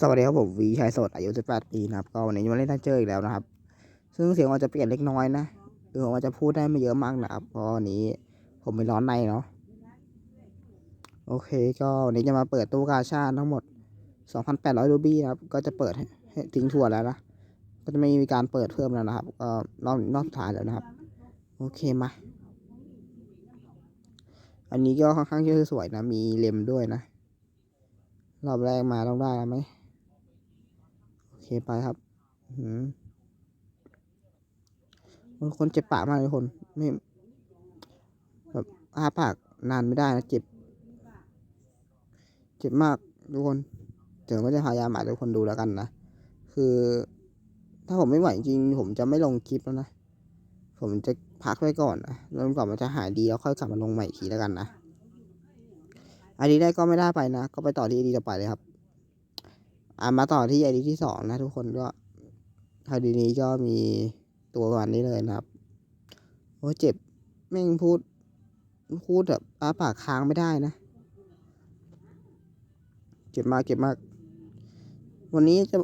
สวัสดีครับผมวีชัยสดอายุ 18 ปีนะครับ ก็วันนี้มาเล่นทันเจออีกแล้วนะครับ ซึ่งเสียงอาจจะเปลี่ยนเล็กน้อยนะคือผมอาจจะพูดได้ไม่เยอะมากนะครับเพราะวันนี้ผมไม่ร้อนในเนาะโอเค ก็วันนี้จะมาเปิดตู้กาชาทั้งหมด 2,800รูบี้นะครับ ก็จะเปิดให้ทิ้งทวแล้วนะก็จะไม่มีการเปิดเพิ่มแล้วนะครับก็รอบรอบสุดท้ายแล้วนะครับ โอเคมา อันนี้ก็ค่อนข้างที่จะสวยนะ มีเลมด้วยนะ รอบแรกมาต้องได้ไหม เคไปครับอื้อหือคนคนเจ็บปากมากเลยคน ไม่แบบอาปากนานไม่ได้นะเจ็บ เจ็บมากทุกคนเดี๋ยวก็จะพยายามอ่านทุกคนดูแล้วกันนะ คือ ถ้าผมไม่ไหวจริงผมจะไม่ลงคลิปแล้วนะ ผมจะพักไว้ก่อนนะแล้วก่อนมันจะหายดีแล้วค่อยกลับมาลงใหม่อีกทีแล้วกันนะอันนี้ได้ก็ไม่ได้ไปนะ ก็ไปต่อที่ดีต่อไปเลยครับ อ่ามาต่อที่ไอดีที่สองนะทุกคนก็ไอดีนี้ก็มีตัวประมาณนี้เลยนะครับโอ้เจ็บแม่งพูด พูดแบบอ้าปากค้างไม่ได้นะ เจ็บมากเจ็บมาก วันนี้จะ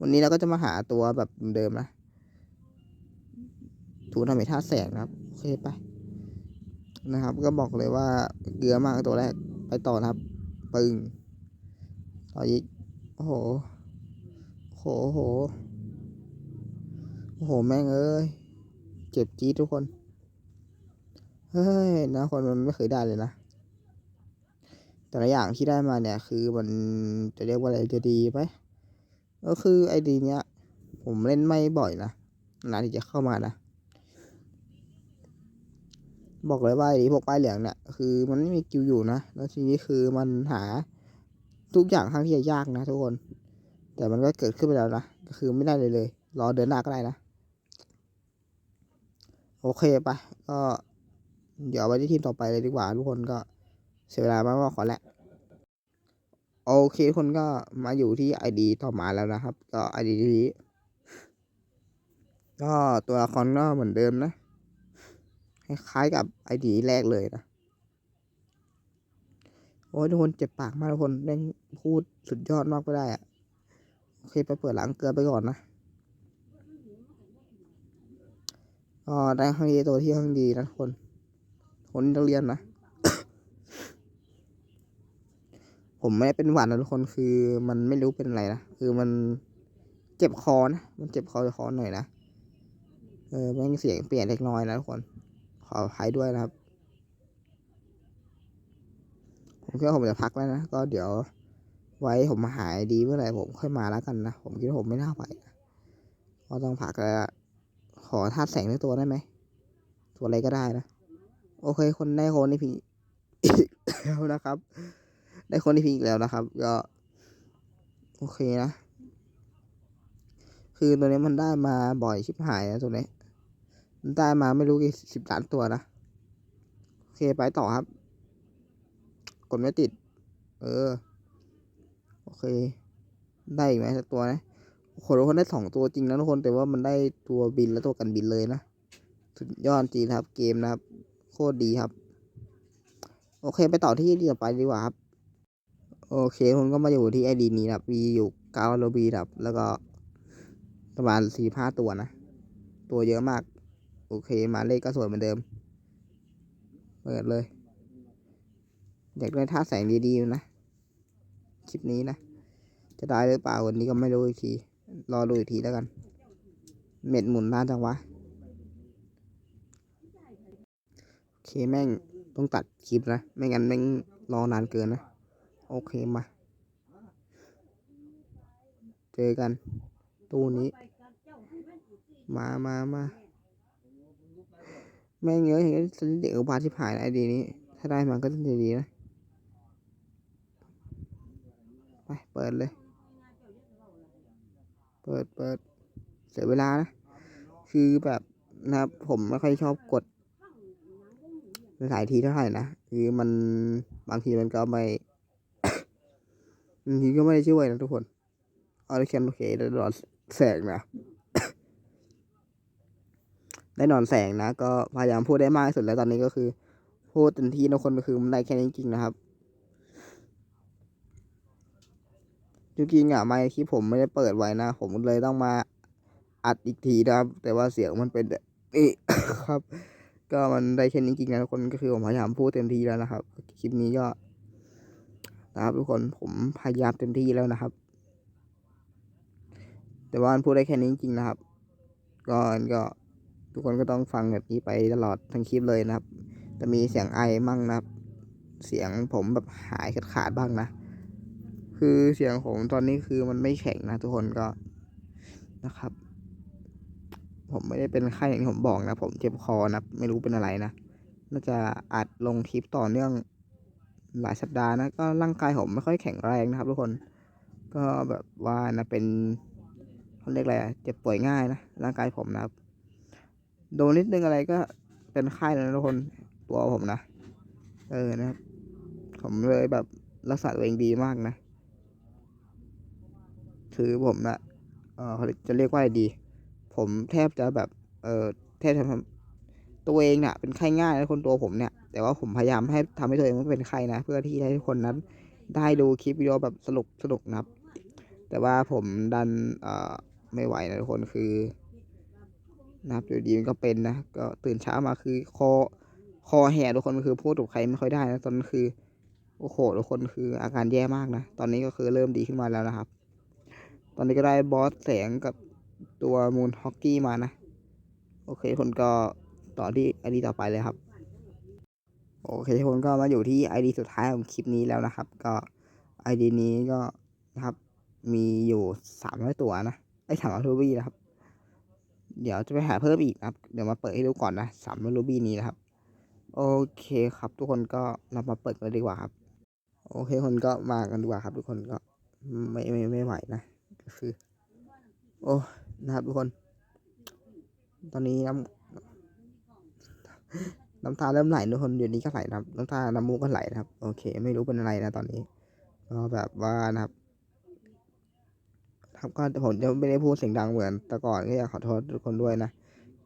วันนี้เราก็จะมาหาตัวแบบเดิมนะถูทำให้ท่าแสงนะครับ โอเคไป นะครับ ก็บอกเลยว่าเกลือมากตัวแรกไปต่อนะครับ ปึง ต่ออีกโอ้โหโอ้โห โอ้โห โอ้โห แม่งเอ้ย เจ็บจี๊ดทุกคน เฮ้ย นะคนมันไม่เคยได้เลยนะ แต่ละอย่างที่ได้มาเนี่ย คือมันจะเรียกว่าอะไรจะดีไหมก็คือไอดีเนี้ย ผมเล่นไม่บ่อยนะนานที่จะเข้ามานะ บอกเลยว่าไอดีพวกป้ายเหลืองเนี่ยคือมันไม่มีกิวอยู่นะ แล้วทีนี้คือมันหา ทุกอย่างค่อนข้างที่จะยากนะทุกคน แต่มันก็เกิดขึ้นไปแล้วนะ ก็คือไม่ได้เลยเลย รอเดินหน้าก็ได้นะ โอเคไป ก็เดี๋ยวไปที่ทีมต่อไปเลยดีกว่า ทุกคนก็เสียเวลามากๆขอแหละ โอเคทุกคนก็มาอยู่ที่ไอดีต่อมาแล้วนะครับ ก็ไอดีนี้ก็ตัวละครก็เหมือนเดิมนะ คล้ายๆกับไอดีแรกเลยนะ อ้ยทุกคนเจ็บปากมากทุกคนแม่งพูดสุดยอดมากไปได้อะโอเคไปเปิดหลังเกลือไปก่อนนะก็ได้ข้างดีตัวที่ข้างดีนะทุกคนคนนักเรียนนะ ผมไม่ได้เป็นหวัดนะทุกคนคือมันไม่รู้เป็นอะไรนะคือมันเจ็บคอนะมันเจ็บคอคอหน่อยนะเออแม่งเสียงเปลี่ยนเล็กน้อยนะทุกคนขออภัยด้วยนะครับ ผมคิดว่าผมจะพักแล้วนะ ก็เดี๋ยวไว้ผมมาหายดีเมื่อไหร่ผมค่อยมาแล้วกันนะ ผมคิดว่าผมไม่น่าไหวก็ต้องพักแล้วขอธาตุแสงในตัวได้ไหม ตัวอะไรก็ได้นะ โอเค คนได้คนที่พีแล้วนะครับ ได้คนที่พีอีกแล้วนะครับ ก็โอเคนะ คือตัวนี้มันได้มาบ่อยชิบหายนะตัวนี้ มันได้มาไม่รู้กี่สิบล้านตัวนะ โอเคไปต่อครับ กดไม่ติด เออ โอเค ได้อีกไหมสักตัวนะโอ้โหทุกคนได้สองตัวจริงนะทุกคนแต่ว่ามันได้ตัวบินและตัวกันบินเลยนะ สุดยอดจริงครับ เกมนะครับ โคตรดีครับ โอเค ไปต่อที่ดีต่อไปดีกว่าครับ โอเคคุณก็มาอยู่ที่ไอดีนี้ครับมีอยู่เก้าโลบีครับ แล้วก็ประมาณสี่ห้าตัวนะ ตัวเยอะมาก โอเค มาเลขก็สวยเหมือนเดิม เปิดเลย อยากได้ท่าแสงดีๆนะ คลิปนี้นะ จะได้หรือเปล่าวันนี้ก็ไม่รู้อีกที รอดูอีกทีแล้วกัน เม็ดหมุนน่าจังวะ โอเคแม่งต้องตัดคลิปนะ ไม่งั้นแม่งรอนานเกินนะ โอเคมา เจอกัน ตู้นี้ มามามาแม่งเยอะอย่างนี้เด็กอุบาทที่ผ่ายไอดีนี้ ถ้าได้มาก็จะดีนะ ไปเปิดเลย เปิดเปิดเสียเวลานะ คือแบบนะครับผมไม่ค่อยชอบกดหลายทีเท่าไหร่นะ คือมันบางทีมันก็ไม่บางทีก็ไม่ได้ช่วยนะทุกคนเอาได้แค่โอเคได้นอนแสงนะ ได้นอนแสงนะ ก็พยายามพูดได้มากที่สุดแล้วตอนนี้ก็คือ พูดเต็มที่นะคนก็คือมันได้แค่นี้จริงๆนะครับ จริงๆอะไมค์คลิปผมไม่ได้เปิดไว้นะ ผมเลยต้องมาอัดอีกทีนะครับ แต่ว่าเสียงมันเป็นแบบนี้ครับ ก็มันได้แค่นี้จริงๆนะทุกคนก็คือผมพยายามพูดเต็มที่แล้วนะครับ คลิปนี้ก็นะครับทุกคนผมพยายามเต็มที่แล้วนะครับ แต่ว่ามันพูดได้แค่นี้จริงๆนะครับ ก็ก็ทุกคนก็ต้องฟังแบบนี้ไปตลอดทั้งคลิปเลยนะครับ จะมีเสียงไอมั่งนะครับ เสียงผมแบบหายขาดๆบ้างนะ คือเสียงผมตอนนี้คือมันไม่แข็งนะทุกคนก็นะครับ ผมไม่ได้เป็นไข้อย่างที่ผมบอกนะ ผมเจ็บคอนะไม่รู้เป็นอะไรนะน่าจะอัดลงคลิปต่อเนื่องหลายสัปดาห์นะก็ร่างกายผมไม่ค่อยแข็งแรงนะครับ ทุกคนก็แบบว่านะเป็นเขาเรียกอะไรเจ็บป่วยง่ายนะร่างกายผมนะครับโดนนิดนึงอะไรก็เป็นไข้แล้วนะทุกคนตัวผมนะ เออนะครับ ผมเลยแบบรักษาตัวเองดีมากนะ คือผมนะเออจะเรียกว่าอะไรดี ผมแทบจะแบบ เออแทบจะทำตัวเองเนี่ยเป็นไข้ง่ายนะคนตัวผมเนี่ย แต่ว่าผมพยายามให้ทำให้ตัวเองไม่เป็นไข้นะ เพื่อที่ให้ทุกคนนั้นได้ดูคลิปวิดีโอแบบสนุกสนุกนะครับ แต่ว่าผมดันเอ่อไม่ไหวนะทุกคนคือนะครับอยู่ดีมันก็เป็นนะ ก็ตื่นเช้ามาคือคอคอแหบทุกคนคือพูดกับใครไม่ค่อยได้นะตอนนั้นคือ โอ้โหทุกคนคืออาการแย่มากนะ ตอนนี้ก็คือเริ่มดีขึ้นมาแล้วนะครับ ตอนนี้ก็ได้บอสแสงกับตัวมูนฮอกกี้มานะ โอเคคนก็ต่อที่ไอดีต่อไปเลยครับ โอเคคนก็มาอยู่ที่ไอดีสุดท้ายของคลิปนี้แล้วนะครับ ก็ไอดีนี้ก็นะครับมีอยู่สามร้อยตัวนะไอสามร้อยรูบี้นะครับ เดี๋ยวจะไปหาเพิ่มอีกนะครับ เดี๋ยวมาเปิดให้ดูก่อนนะสามร้อยรูบี้นี้นะครับ โอเคครับ ทุกคนก็เรามาเปิดกันเลยดีกว่าครับ โอเคคนก็มากันดีกว่าครับ ทุกคนก็ไม่ไม่ไม่ไหวนะ คือ โอ้นะครับทุกคน ตอนนี้น้ำน้ำตาเริ่มไหลทุกคนเดี๋ยวนี้ก็ไหลนะครับ น้ำตา น้ำมูกก็ไหลนะครับ โอเค ไม่รู้เป็นอะไรนะตอนนี้ก็แบบว่านะครับครับก็ผมจะไม่ได้พูดเสียงดังเหมือนแต่ก่อนก็อยากขอโทษทุกคนด้วยนะ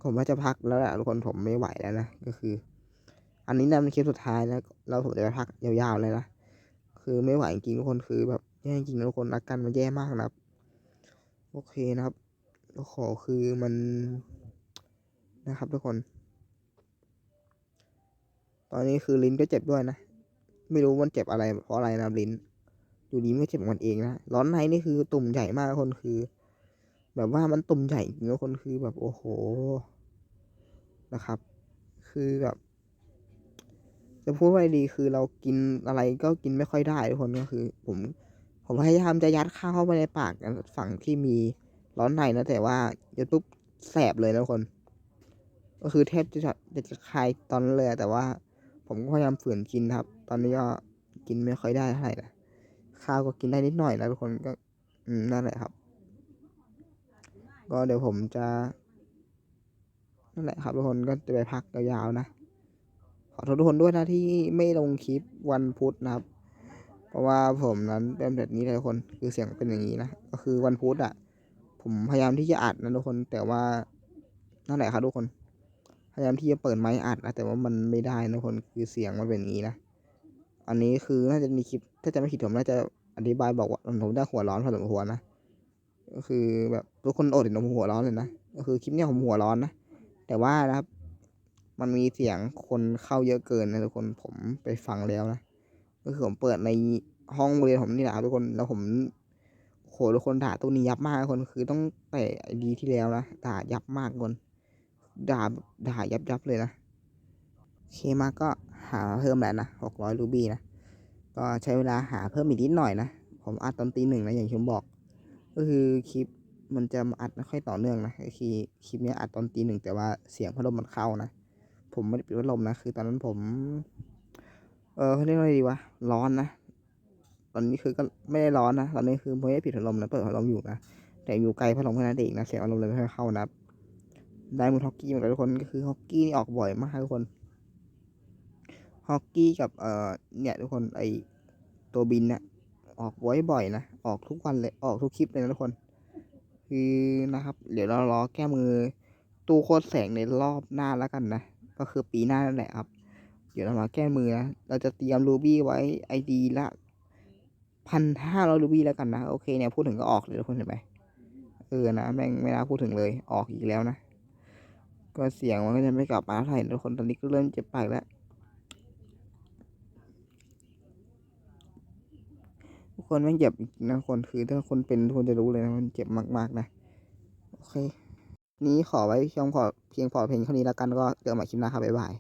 ผมว่าจะพักแล้วแหละทุกคนผมไม่ไหวแล้วนะก็คือ อันนี้นะเป็นคลิปสุดท้ายแล้วแล้วผมจะไปพักยาวๆเลยนะคือไม่ไหวจริงทุกคนคือแบบแย่จริงทุกคนอาการมันแย่มากนะครับ โอเคนะครับโอ้โหคือมันนะครับทุกคน ตอนนี้คือลิ้นก็เจ็บด้วยนะ ไม่รู้มันเจ็บอะไรเพราะอะไรนะลิ้น อยู่ดีไม่เจ็บมันเองนะร้อนในนี่คือตุ่มใหญ่มากคนคือ แบบว่ามันตุ่มใหญ่จริงคนคือแบบโอ้โหนะครับ คือแบบจะพูดว่าดีคือเรากินอะไรก็กินไม่ค่อยได้ทุกคนก็คือ ผม ผมพยายามจะยัดข้าวเข้าไปในปากฝั่งที่มีร้อนในนะแต่ว่ายัดปุ๊บแสบเลยนะคน ก็คือแทบจะจะจะคลายตอนนั้นเลยแต่ว่า ผมก็พยายามฝืนกินครับ ตอนนี้ก็กินไม่ค่อยได้เท่าไหร่นะข้าวก็กินได้นิดหน่อยนะทุกคนก็ อืมนั่นแหละครับ ก็เดี๋ยวผมจะนั่นแหละครับทุกคนก็จะไปพักยาวๆนะขอโทษทุกคนด้วยนะที่ไม่ลงคลิปวันพุธนะครับ เพราะว่าผมนั้นเป็นแบบนี้เลยทุกคนคือเสียงเป็นอย่างนี้นะก็คือวันพุธอะ ผมพยายามที่จะอัดนะทุกคน แต่ว่านั่นแหละครับทุกคน พยายามที่จะเปิดไมค์อัดนะแต่ว่ามันไม่ได้นะทุกคนคือเสียงมันเป็นอย่างนี้นะอันนี้คือน่าจะมีคลิปถ้าจะไม่ผิดผมน่าจะอธิบายบอกว่าผมได้หัวร้อนพอสมควรนะก็คือแบบทุกคนอดเห็นผมหัวร้อนเลยนะก็คือคลิปเนี้ยผมหัวร้อนนะแต่ว่านะครับ มันมีเสียงคนเข้าเยอะเกินนะทุกคนผมไปฟังแล้วนะ ก็คือผมเปิดในห้องเรียนผมนี่แหละทุกคนแล้วผมโหทุกคนด่าตัวนี้ยับมากทุกคนคือต้องแต่ดีที่แล้วนะด่ายับมากคนด่าด่ายับยับเลยนะเคมาก็หาเพิ่มแล้วนะหกร้อยรูบี้นะก็ใช้เวลาหาเพิ่มอีกนิดหน่อยนะผมอัดตอนตีหนึ่งนะอย่างที่ผมบอก ก็คือคลิปมันจะอัดไม่ค่อยต่อเนื่องนะคือคลิปนี้อัดตอนตีหนึ่งแต่ว่าเสียงพัดลมมันเข้านะผมไม่ได้ปิดพัดลมนะคือตอนนั้นผม ออเขาเรียกว่าอะไรดีวะ ร้อนนะ ตอนนี้คือก็ไม่ได้ร้อนนะ ตอนนี้คือไม่ได้ปิดพัดลมนะ เปิดพัดลมอยู่นะ แต่อยู่ไกลพัดลมแค่นั้นเองนะ เสียงพัดลมเลยไม่ค่อยเข้านะ ได้มือฮอกกี้เหมือนกันทุกคน ก็คือฮอกกี้นี่ออกบ่อยมากทุกคน ฮอกกี้กับเอ่อเนี่ยทุกคนไอตัวบินเนี่ยออกบ่อยๆนะ ออกทุกวันเลย ออกทุกคลิปเลยนะทุกคน คือนะครับ เดี๋ยวเรารอแก้มือ ตู้โคตรแสงในรอบหน้าแล้วกันนะ ก็คือปีหน้านั่นแหละครับ เดี๋ยวเรามาแก้มือนะ เราจะเตรียมรูบี้ไว้ไอดีละพันห้าร้อยรูบี้แล้วกันนะ โอเคเนี่ยพูดถึงก็ออกเลยทุกคนเห็นไหมเออนะแม่งไม่น่าพูดถึงเลยออกอีกแล้วนะ ก็เสียงมันก็จะไม่กลับมาเท่าไหร่ทุกคนตอนนี้ก็เริ่มเจ็บปากแล้วทุกคนแม่งเจ็บจริงๆนะคนคือถ้าคนเป็นทุกคนจะรู้เลยนะมันเจ็บมาก ๆนะโอเค นี้ขอไว้เพียงพอเพียงพอเพลงเท่านี้แล้วกันก็เจอกันใหม่คลิปหน้าครับบ๊ายบาย